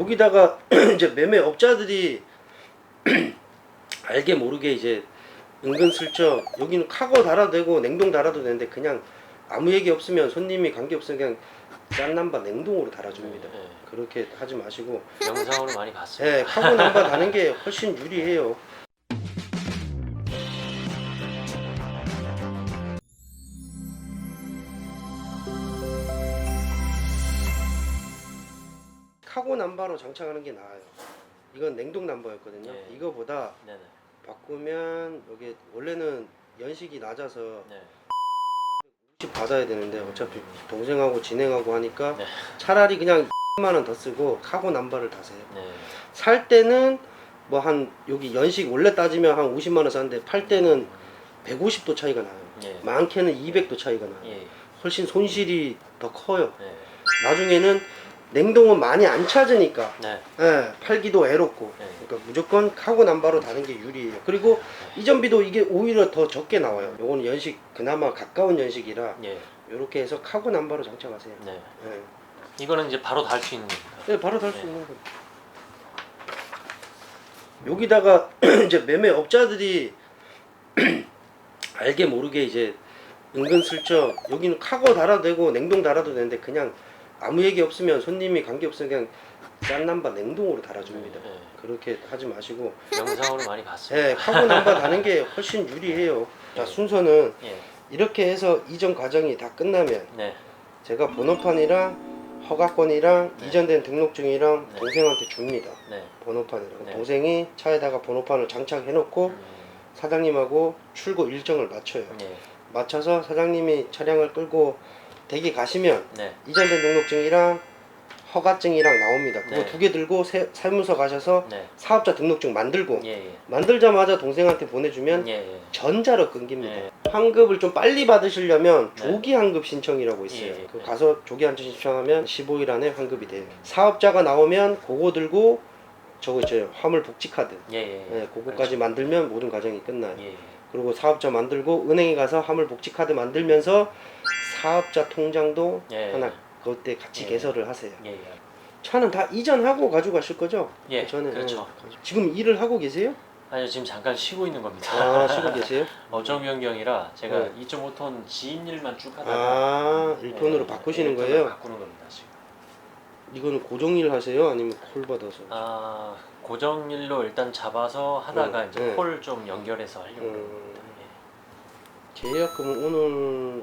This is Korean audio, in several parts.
여기다가 이제 매매 업자들이 알게 모르게 이제 은근슬쩍 여기는 카고 달아도 되고 냉동 달아도 되는데 그냥 아무 얘기 없으면 손님이 관계 없으면 그냥 짠 남바 냉동으로 달아줍니다. 네, 네. 그렇게 하지 마시고 영상으로 많이 봤습니다. 예, 카고 남바 다는 게 훨씬 유리해요. 남바로 장착하는 게 나아요. 이건 냉동 남바였거든요. 네. 이거보다 네네. 바꾸면 여기 원래는 연식이 낮아서 네. 50 받아야 되는데 어차피 동생하고 진행하고 하니까 네. 차라리 그냥 10만 원 더 쓰고 카고 남바를 다 세요. 네. 살 때는 뭐 한 여기 연식 원래 따지면 한 50만 원 사는데 팔 때는 150도 차이가 나요. 예. 많게는 200도 차이가 나요. 예. 훨씬 손실이 더 커요. 네. 나중에는 냉동은 많이 안 찾으니까 네. 예, 팔기도 애롭고 네. 그러니까 무조건 카고 남바로 다는 게 유리해요. 그리고 이전비도 이게 오히려 더 적게 나와요. 요거는 연식 그나마 가까운 연식이라 예. 이렇게 해서 카고 남바로 장착하세요. 네. 예. 이거는 이제 바로 달 수 있는 겁니다. 네, 바로 달 수 네. 있는 거. 여기다가 이제 매매 업자들이 알게 모르게 이제 은근슬쩍 여기는 카고 달아도 되고 냉동 달아도 되는데 그냥 아무 얘기 없으면 손님이 관계 없으면 그냥 짠 남바 냉동으로 달아줍니다. 네. 그렇게 하지 마시고 영상으로 많이 봤습니다. 예, 카고 남바 다는 게 훨씬 유리해요. 자 순서는 예. 이렇게 해서 이전 과정이 다 끝나면 네. 제가 번호판이랑 허가권이랑 네. 이전된 등록증이랑 네. 동생한테 줍니다. 네. 번호판이랑 네. 동생이 차에다가 번호판을 장착해 놓고 음, 사장님하고 출고 일정을 맞춰요. 예. 맞춰서 사장님이 차량을 끌고 대기 가시면 네. 이전된 등록증이랑 허가증이랑 나옵니다. 그거 네. 두 개 들고 세, 사무소 가셔서 네. 사업자 등록증 만들고 예. 예. 만들자마자 동생한테 보내주면 예. 예. 전자로 끊깁니다. 네. 환급을 좀 빨리 받으시려면 네. 조기 환급 신청이라고 있어요. 예, 예, 그 예. 가서 조기 환급 신청하면 15일 안에 환급이 돼요. 사업자가 나오면 그거 들고 저거 있죠 화물 복지 카드. 예. 예. 예, 그거까지 만들면 모든 과정이 끝나요. 예. 그리고 사업자 만들고 은행에 가서 화물 복지 카드 만들면서 사업자 통장도 예. 하나 그때 같이 예. 개설을 하세요. 예. 예. 차는 다 이전하고 가지고 가실 거죠? 예. 전에 그렇죠. 예. 지금 일을 하고 계세요? 아니요 지금 잠깐 쉬고 있는 겁니다. 아 쉬고 계세요? 어정 변경이라 제가 네. 2.5톤 지인 일만 쭉 하다가 아 예, 1톤으로 바꾸시는 1톤으로 거예요? 바꾸는 겁니다 지금. 이거는 고정일 하세요? 아니면 콜 받아서? 아 고정일로 일단 잡아서 하다가 음, 이제 네. 콜좀 연결해서 하려고 음. 계약금은 오늘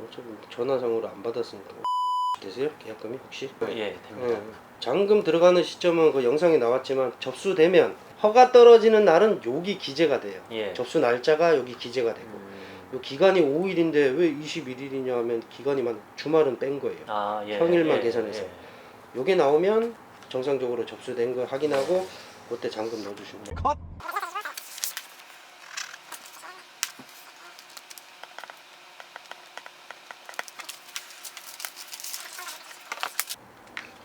전화상으로 안 받았으니까 되세요? 계약금이 혹시? 예, 예 됩니다. 어, 잔금 들어가는 시점은 그 영상에 나왔지만 접수되면 허가 떨어지는 날은 여기 기재가 돼요. 예. 접수 날짜가 여기 기재가 되고 음, 요 기간이 5일인데 왜 21일이냐 하면 기간이만 주말은 뺀 거예요. 아, 예, 평일만 예, 계산해서. 예. 요게 나오면 정상적으로 접수된 거 확인하고 그때 잔금 넣어주시면 돼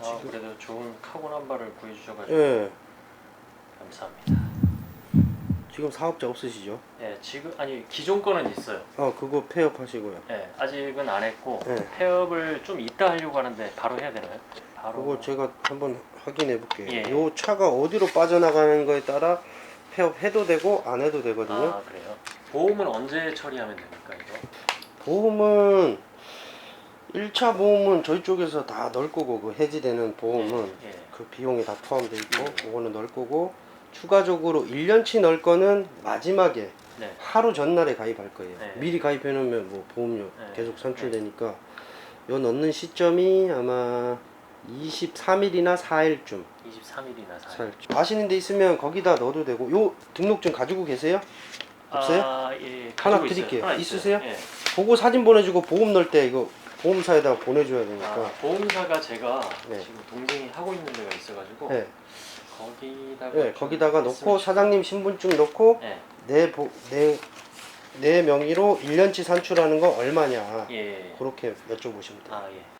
아, 그래도 좋은 카본 한 발을 구해주셔가지고 예. 감사합니다. 지금 사업자 없으시죠? 예, 지금 아니 기존 거는 있어요. 어 그거 폐업하시고요. 예, 아직은 안 했고 네. 폐업을 좀 이따 하려고 하는데 바로 해야 되나요? 바로. 그거 제가 한번 확인해 볼게요. 예. 요 차가 어디로 빠져나가는 거에 따라 폐업해도 되고 안 해도 되거든요. 아 그래요? 보험은 언제 처리하면 됩니까 이거? 보험은 1차 보험은 저희 쪽에서 다 넣을 거고 그 해지되는 보험은 예, 예. 그 비용이 다 포함되어 있고 음. 그거는 넣을 거고 추가적으로 1년치 넣을 거는 마지막에 네. 하루 전날에 가입할 거예요. 네. 미리 가입해 놓으면 뭐 보험료 네. 계속 산출되니까 요 넣는 시점이 아마 23일이나 4일쯤 23일이나 4일. 4일쯤 아시는 데 있으면 거기다 넣어도 되고 요 등록증 가지고 계세요? 없어요? 아, 예. 하나 가지고 있어요. 드릴게요. 하나 있으세요? 예. 그거 사진 보내주고 보험 넣을 때 이거 보험사에다가 보내줘야 되니까 아, 보험사가 제가 네. 지금 동생이 하고 있는 데가 있어가지고 네. 거기다가 네, 좀 거기다가 넣고 사장님 신분증 넣고 네. 내, 보, 내, 내 명의로 1년치 산출하는 거 얼마냐 예. 그렇게 여쭤보시면 돼요 아 예.